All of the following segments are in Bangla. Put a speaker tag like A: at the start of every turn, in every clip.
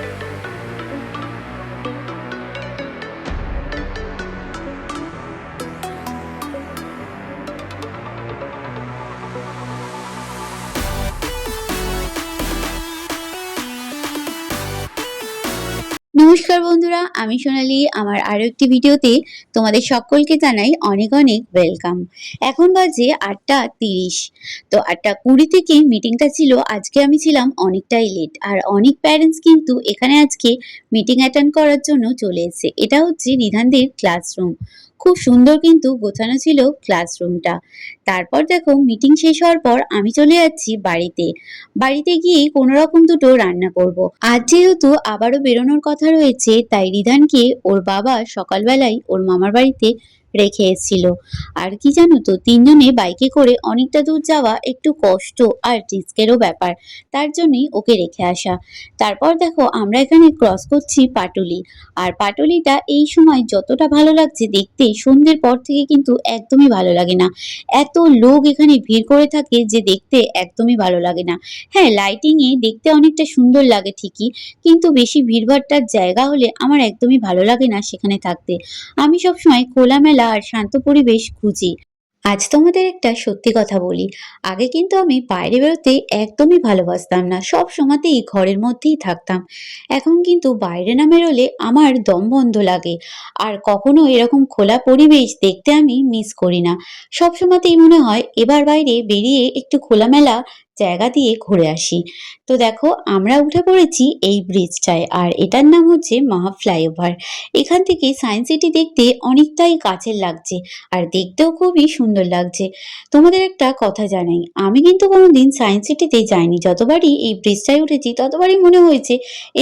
A: Thank you. নমস্কার বন্ধুরা, আমি সোনালি। আমার আরও একটি ভিডিওতে তোমাদের সকলকে জানাই অনেক অনেক ওয়েলকাম। এখন বাজে আটটা তিরিশ। তো আটটা কুড়ি থেকে মিটিংটা ছিল, আজকে আমি ছিলাম অনেকটাই লেট আর অনেক প্যারেন্টস কিন্তু এখানে আজকে মিটিং অ্যাটেন্ড করার জন্য চলে এসেছে। এটা হচ্ছে নিধানদের ক্লাসরুম খুব সুন্দর কিন্তু গোছানো ছিল ক্লাসরুমটা তারপর দেখো মিটিং শেষ হওয়ার পর আমি চলে যাচ্ছি বাড়িতে বাড়িতে গিয়ে কোনো রকম দুটো রান্না করব। আজ যেহেতু আবারও বেরোনোর কথা রয়েছে, তাই রিধানকে ওর বাবা সকালবেলায় ওর মামার বাড়িতে রেখে এসেছিল। আর কি জানো তো, তিনজনে বাইকে করে অনেকটা দূর যাওয়া একটু কষ্ট আর রিস্কেরও ব্যাপার, তার জন্যই ওকে রেখে আসা। তারপর দেখো, আমরা এখানে ক্রস করছি পাটুলি। আর পাটুলিটা এই সময় যতটা ভালো লাগছে দেখতে, সন্ধ্যের পর থেকে কিন্তু একদমই ভালো লাগে না। এত লোক এখানে ভিড় করে থাকে যে দেখতে একদমই ভালো লাগে না। হ্যাঁ লাইটিং এ দেখতে অনেকটা সুন্দর লাগে ঠিকই, কিন্তু বেশি ভিড়ভাট্টার জায়গা হলে আমার একদমই ভালো লাগে না সেখানে থাকতে। আমি সবসময় খোলামেলা আর শান্ত পরিবেশ খুঁজি। আজ তোমাদের একটা সত্যি কথা বলি। আগে কিন্তু আমি বাইরে বেরোতে একদমই ভালোবাসতাম না। সব সময়তেই ঘরের মধ্যেই থাকতাম। এখন কিন্তু বাইরে না বেরোলে আমার দম বন্ধ লাগে। আর কখনো এরকম খোলা পরিবেশ দেখতে আমি মিস করি না। সব সময়তেই মনে হয় এবার বাইরে বেরিয়ে একটু খোলামেলা জায়গা দিয়ে ঘুরে আসি। তো দেখো, আমরা উঠে পড়েছি এই ব্রিজটায় আর এটার নাম হচ্ছে মহা ফ্লাইওভার এখান থেকে সায়েন্স সিটি দেখতে অনেকটাই কাছের লাগছে আর দেখতেও খুবই সুন্দর লাগছে। তোমাদের একটা কথা জানাই, আমি কিন্তু কোনোদিন সায়েন্স সিটিতে যাইনি। যতবারই এই ব্রিজটায় উঠেছি, ততবারই মনে হয়েছে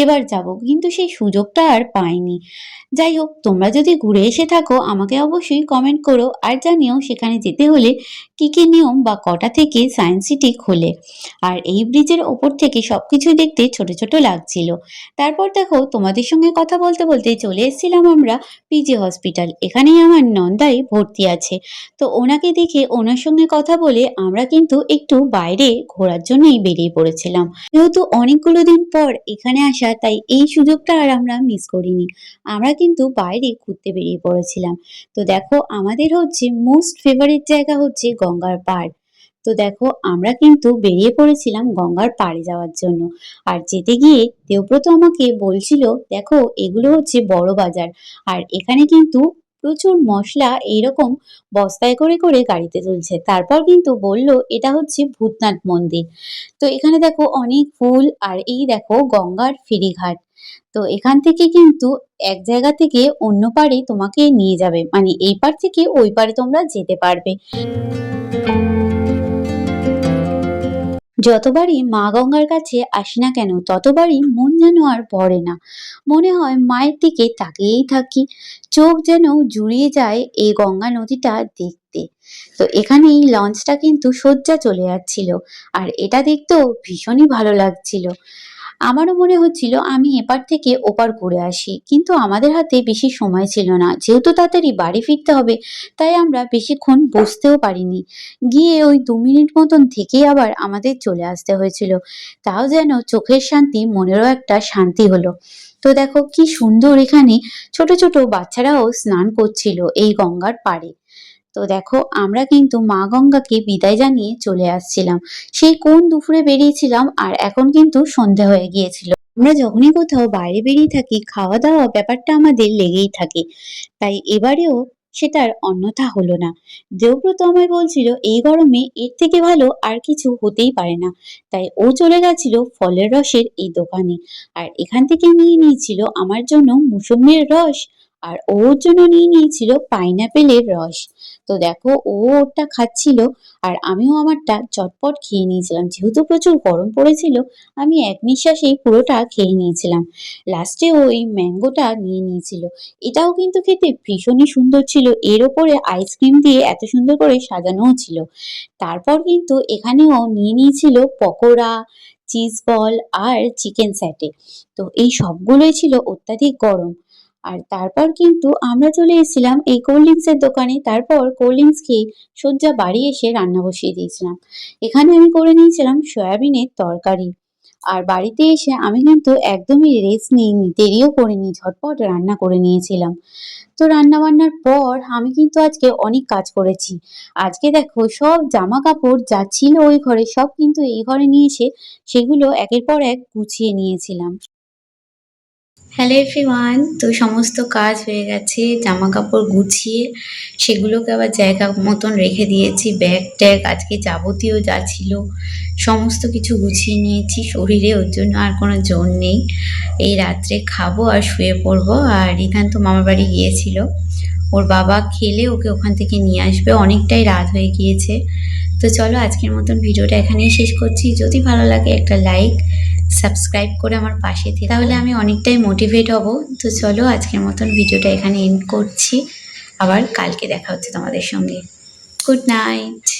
A: এবার যাব, কিন্তু সেই সুযোগটা আর পাইনি। যাই হোক, তোমরা যদি ঘুরে এসে থাকো, আমাকে অবশ্যই কমেন্ট করো আর জানিও সেখানে যেতে হলে কি কি নিয়ম বা কটা থেকে সায়েন্স সিটি খোলে। আর এই ব্রিজের ওপর থেকে সবকিছুই দেখতে ছোট ছোট লাগছিল। তারপর দেখো, তোমাদের সঙ্গে কথা বলতে বলতে চলে এসেছিলাম আমরা পিজি হসপিটাল। এখানেই আমার নন্দাই ভর্তি আছে। তো ওনাকে দেখে ওনার সঙ্গে কথা বলে আমরা কিন্তু একটু বাইরে ঘোরার জন্যই বেরিয়ে পড়েছিলাম। যেহেতু অনেকগুলো দিন পর এখানে আসা, তাই এই সুযোগটা আর আমরা মিস করিনি। আমরা কিন্তু বাইরে ঘুরতে বেরিয়ে পড়েছিলাম। তো দেখো, আমাদের হচ্ছে মোস্ট ফেভারিট জায়গা হচ্ছে গঙ্গার পাড়। তো দেখো, আমরা কিন্তু বেরিয়ে পড়েছিলাম গঙ্গার পাড়ে যাওয়ার জন্য। আর যেতে গিয়ে দেবব্রত আমাকে বলছিল, দেখো, এগুলো হচ্ছে বড় বাজার। আর এখানে কিন্তু প্রচুর মশলা এইরকম বস্তায় করে করে গাড়িতে তুলছে। তারপর কিন্তু বলল, এটা হচ্ছে ভূতনাথ মন্দির। তো এখানে দেখো, অনেক ফুল আর এই দেখো, গঙ্গার ফেরিঘাট। তো এখান থেকে কিন্তু এক জায়গা থেকে অন্য পারে তোমাকে নিয়ে যাবে। মানে এই পার থেকে ওই পারে তোমরা যেতে পারবে। যতবারই মা গঙ্গার কাছে আসি না কেন, ততবারই মন যেন আর ভরে না। মনে হয় মায়ের দিকে তাকিয়েই থাকি, চোখ যেন জুড়িয়ে যায় এই গঙ্গা নদীটা দেখতে। তো এখানেই লঞ্চটা কিন্তু শয্যা চলে যাচ্ছিল, আর এটা দেখতেও ভীষণই ভালো লাগছিল। আমারও মনে হচ্ছিল আমি এপার থেকে ওপার ঘুরে আসি, কিন্তু আমাদের হাতে বেশি সময় ছিল না, যেহেতু তাড়াতাড়ি বাড়ি ফিরতে হবে, তাই আমরা বেশিক্ষণ বসতেও পারিনি। গিয়ে ওই দু মিনিট মতন থেকেই আবার আমাদের চলে আসতে হয়েছিল, তাও যেন চোখের শান্তি, মনেরও একটা শান্তি হলো। তো দেখো কি সুন্দর এখানে ছোট ছোট বাচ্চারাও স্নান করছিল এই গঙ্গার পাড়ে। তো দেখো, আমরা কিন্তু মা গঙ্গাকে বিদায় জানিয়ে চলে আসছিলাম। সেই কোন দুপুরে বেরিয়েছিলাম আর এখন কিন্তু সন্ধে হয়ে গিয়েছিল। আমরা যখনই কোথাও বাইরে বেরিয়ে থাকি খাওয়া দাওয়া ব্যাপারটা আমাদের লেগেই থাকে। তাই এবারেও সেটার অন্যথা হলো না। দেবব্রত আমায় বলছিল, এই গরমে এর থেকে ভালো আর কিছু হতেই পারে না। তাই ও চলে গেছিল ফলের রসের এই দোকানে। আর এখান থেকে নিয়ে নিয়েছিল আমার জন্য মুসম্বির রস আর ওর জন্য নিয়ে নিয়েছিল পাইনাপেলের রস। তো দেখো, ও ওরটা খাচ্ছিল আর আমিও আমারটা চটপট খেয়ে নিয়েছিলাম। যেহেতু প্রচুর গরম পড়েছিল, আমি এক নিঃশ্বাসেই পুরোটা খেয়ে নিয়েছিলাম। লাস্টে ও এই ম্যাঙ্গোটা নিয়ে নিয়েছিল। এটাও কিন্তু খেতে ভীষণই সুন্দর ছিল। এর ওপরে আইসক্রিম দিয়ে এত সুন্দর করে সাজানোও ছিল। তারপর কিন্তু এখানেও নিয়ে নিয়েছিল পকোড়া চিজ বল আর চিকেন স্যাটে তো এই সবগুলোই ছিল অত্যাধিক গরম। আর তারপর কিন্তু আমরা চলে এসেছিলাম এই কোল্ড ড্রিঙ্কসের দোকানে। তারপর কোল্ড ড্রিঙ্কস খেয়ে সজ্জা বাড়ি এসে রান্না বসিয়ে দিয়েছিলাম। এখানে আমি করে নিয়েছিলাম সয়াবিনের তরকারি। আর বাড়িতে এসে আমি কিন্তু একদমই রেস্ট নিইনি দেরিও করিনি ঝটপট রান্না করে নিয়েছিলাম। তো রান্না বান্নার পর আমি কিন্তু আজকে অনেক কাজ করেছি। আজকে দেখো সব জামা কাপড় যা ছিল ওই ঘরে সব কিন্তু এই ঘরে নিয়ে এসে সেগুলো একের পর এক গুছিয়ে নিয়েছিলাম। হ্যালো এভরিওয়ান তো সমস্ত কাজ হয়ে গেছে জামা কাপড় গুছিয়ে, সেগুলোকে আবার জায়গা মতন রেখে দিয়েছি ব্যাগ ট্যাগ, আজকে যাবতীয় যা ছিল, সমস্ত কিছু গুছিয়ে নিয়েছি, শরীরে ওর জন্য আর কোনো জোর নেই। এই রাত্রে খাব আর শুয়ে পড়ব, আর এখান তো মামার বাড়ি গিয়েছিল। ওর বাবা খেলে ওকে ওখান থেকে নিয়ে আসবে, অনেকটাই রাত হয়ে গিয়েছে। তো চলো আজকের মতন ভিডিওটা এখানেই শেষ করছি। যদি ভালো লাগে একটা লাইক সাবস্ক্রাইব করে আমার পাশে থেকে। তাহলে আমি অনেকটাই মোটিভেট হব। তো চলো আজকের মতন ভিডিওটা এখানে এন্ড করছি। আবার কালকে দেখা হচ্ছে তোমাদের সঙ্গে। Good night